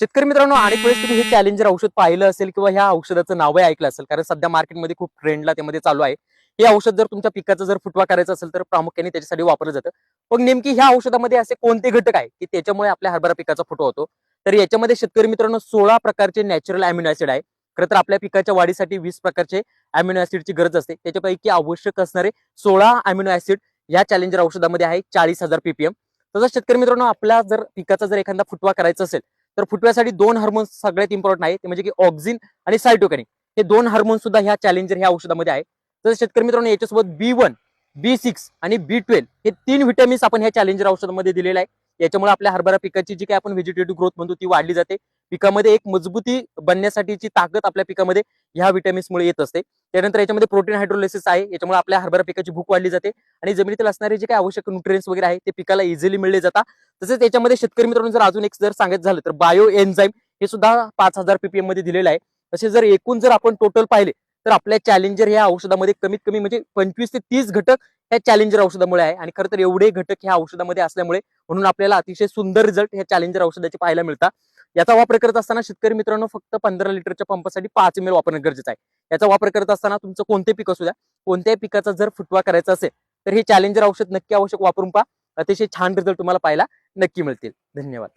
शेतकरी मित्रांनो अनेक वेळेस तुम्ही हे चॅलेंजर औषध पाहिलं असेल किंवा ह्या औषधाचं नावही ऐकलं असेल कारण सध्या मार्केटमध्ये खूप ट्रेंडला त्यामध्ये चालू आहे. हे औषध जर तुमच्या पिकाचा जर फुटवा करायचा असेल तर प्रामुख्याने त्याच्यासाठी वापरलं जातं. पण नेमकी ह्या औषधामध्ये असे कोणते घटक आहे की त्याच्यामुळे आपल्या हरभरा पिकाचा फुटवा होतो? तर याच्यामध्ये शेतकरी मित्रांनो सोळा प्रकारचे नॅचरल अॅमिनो ऍसिड आहे. खरं तर आपल्या पिकाच्या वाढीसाठी वीस प्रकारचे अॅमिनो ऍसिडची गरज असते. त्याच्यापैकी आवश्यक असणारे सोळा अॅमिनो ऍसिड या चॅलेंजर औषधामध्ये आहे चाळीस हजार पीपीएम तसंच शेतकरी मित्रांनो आपला जर पिकाचा जर एखादा फुटवा करायचा असेल तर फुटव्यासाठी दोन हार्मोन्स सगळ्यात इम्पॉर्टंट आहे. ते म्हणजे की ऑक्झिन आणि सायटोकॅनिक हे दोन हार्मोन्स सुद्धा ह्या चॅलेंजर ह्या औषधामध्ये आहे. तर शेतकरी मित्रांनो याच्यासोबत बी वन बी सिक्स आणि बी ट्वेल्व हे तीन व्हिटॅमिन्स आपण ह्या चॅलेंजर औषधामध्ये दिलेले आहे. याच्यामुळे आपल्या हरभरा पिकाची जी काही आपण व्हेजिटेटिव्ह ग्रोथ म्हणतो ती वाढली जाते. पिकामध्ये एक मजबूती बनण्यासाठीची ताकद आपल्या पिकामध्ये ह्या विटॅमिन्समुळे येत असते. त्यानंतर याच्यामध्ये प्रोटीन हायड्रोलिसिस आहे याच्यामुळे आपल्या हरभरा पिकाची भूक वाढली जाते आणि जमिनीतील असणारे जे काही आवश्यक न्यूट्रियन्स वगैरे आहे ते पिकाला इझिली मिळले जातात. तसेच याच्यामध्ये शेतकरी मित्रांनो जर अजून एक जर सांगायचं झालं तर बायो एन्झाईम हे सुद्धा पाच हजार पीपीएममध्ये दिलेलं आहे. तसे जर एकूण जर आपण टोटल पाहिले तर आपल्या चॅलेंजर ह्या औषधामध्ये कमीत कमी म्हणजे पंचवीस ते तीस घटक ह्या चॅलेंजर औषधामुळे आहे. आणि खरं तर एवढे घटक ह्या औषधामध्ये असल्यामुळे म्हणून आपल्याला अतिशय सुंदर रिझल्ट ह्या चॅलेंजर औषधाचे पाहायला मिळतात. याचा वापर करत असताना शेतकरी मित्रांनो फक्त पंधरा लिटरच्या पंपासाठी पाच एम एल वापरणं गरजेचं आहे. याचा वापर करत असताना तुमचं कोणते पीक असू द्या कोणत्याही पिकाचा जर फुटवा करायचा असेल तर हे चॅलेंजर औषध नक्की आवश्यक वापरून पहा. अतिशय छान रिझल्ट तुम्हाला पाहायला नक्की मिळतील. धन्यवाद.